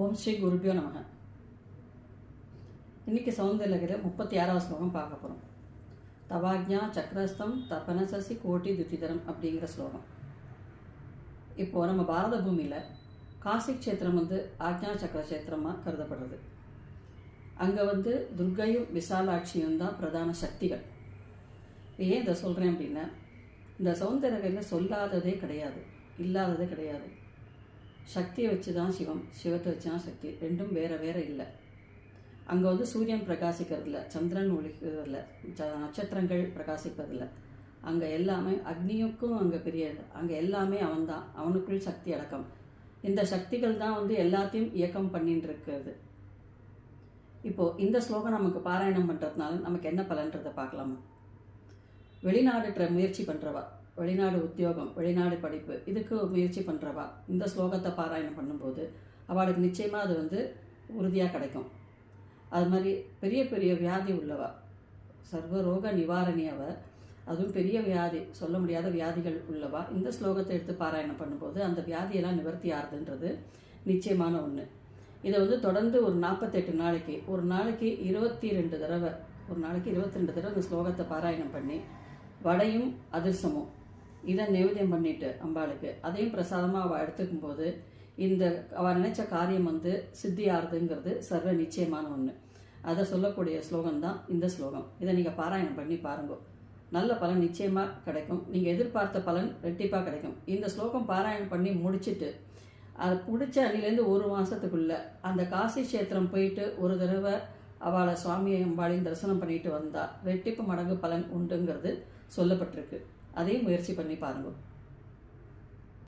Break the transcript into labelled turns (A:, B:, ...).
A: ஓம் ஸ்ரீ குருபியோ நமக. இன்னைக்கு சௌந்தர்யகிற முப்பத்தி ஆறாவது ஸ்லோகம் பார்க்க போகிறோம் தவாக்ஞா சக்கரஸ்தம் தபனசசி கோட்டி துத்திதரம் அப்படிங்கிற ஸ்லோகம். இப்போது நம்ம பாரத பூமியில் காசி க்ஷேத்திரம் வந்து ஆக்ஞா சக்கர கஷேத்திரமாக கருதப்படுறது. அங்கே வந்து துர்கையும் விசாலாட்சியும் தான் பிரதான சக்திகள். ஏன் இதை சொல்கிறேன் அப்படின்னா இந்த சௌந்தரகையில் சொல்லாததே கிடையாது இல்லாததே கிடையாது. சக்தியை வச்சு தான் சிவம் சிவத்தை வச்சு தான் சக்தி. ரெண்டும் வேற வேற இல்லை. அங்கே வந்து சூரியன் பிரகாசிக்கிறதில்ல சந்திரன் ஒழிக்கிறதில்ல ச- நட்சத்திரங்கள் பிரகாசிப்பதில்லை. அங்கே எல்லாமே அக்னியுக்கும் அங்கே பெரிய அங்கே எல்லாமே அவன்தான். அவனுக்குள் சக்தி அடக்கம். இந்த சக்திகள் தான் வந்து எல்லாத்தையும் இயக்கம் பண்ணிட்டு இருக்கிறது இப்போது இந்த ஸ்லோகம் நமக்கு பாராயணம் பண்ணுறதுனால நமக்கு என்ன பலன்றதை பார்க்கலாமா? வெளிநாடு முயற்சி பண்ணுறவா வெளிநாடு உத்தியோகம் வெளிநாடு படிப்பு இதுக்கு முயற்சி பண்ணுறவா இந்த ஸ்லோகத்தை பாராயணம் பண்ணும்போது அவளுக்கு நிச்சயமாக அது வந்து உறுதியாக கிடைக்கும். அது மாதிரி பெரிய பெரிய வியாதி உள்ளவா? சர்வ ரோக நிவாரணி அவ. அதுவும் பெரிய வியாதி சொல்ல முடியாத வியாதிகள் உள்ளவா? இந்த ஸ்லோகத்தை எடுத்து பாராயணம் பண்ணும்போது அந்த வியாதியெல்லாம் நிவர்த்தி ஆகுதுன்றது நிச்சயமான ஒன்று இதை வந்து தொடர்ந்து ஒரு நாற்பத்தெட்டு நாளைக்கு ஒரு நாளைக்கு இருபத்தி ரெண்டு தடவை ஒரு நாளைக்கு இருபத்தி ரெண்டு தடவை இந்த ஸ்லோகத்தை பாராயணம் பண்ணி வடையும் அதிர்சமும் இதை நைவேத்தியம் பண்ணிட்டு அம்பாளுக்கு. அதையும் பிரசாதமாக அவள் எடுத்துக்கும் போது இந்த அவள் நினைச்ச காரியம் வந்து சித்தி ஆறுதுங்கிறது சர்வ நிச்சயமான ஒன்று அதை சொல்லக்கூடிய ஸ்லோகம் தான் இந்த ஸ்லோகம். இதை நீங்கள் பாராயணம் பண்ணி பாருங்க. நல்ல பலன் நிச்சயமாக கிடைக்கும். நீங்கள் எதிர்பார்த்த பலன் ரெட்டிப்பாக கிடைக்கும். இந்த ஸ்லோகம் பாராயணம் பண்ணி முடிச்சுட்டு அது பிடிச்ச அன்னிலேருந்து ஒரு மாதத்துக்குள்ள அந்த காசி கஷேத்திரம் போயிட்டு ஒரு தடவை அவளை சுவாமியை அம்பாளையும் தரிசனம் பண்ணிட்டு வந்தா ரெட்டிப்பு மடங்கு பலன் உண்டுங்கிறது சொல்லப்பட்டிருக்கு. அதையும் முயற்சி பண்ணி பாருங்கள்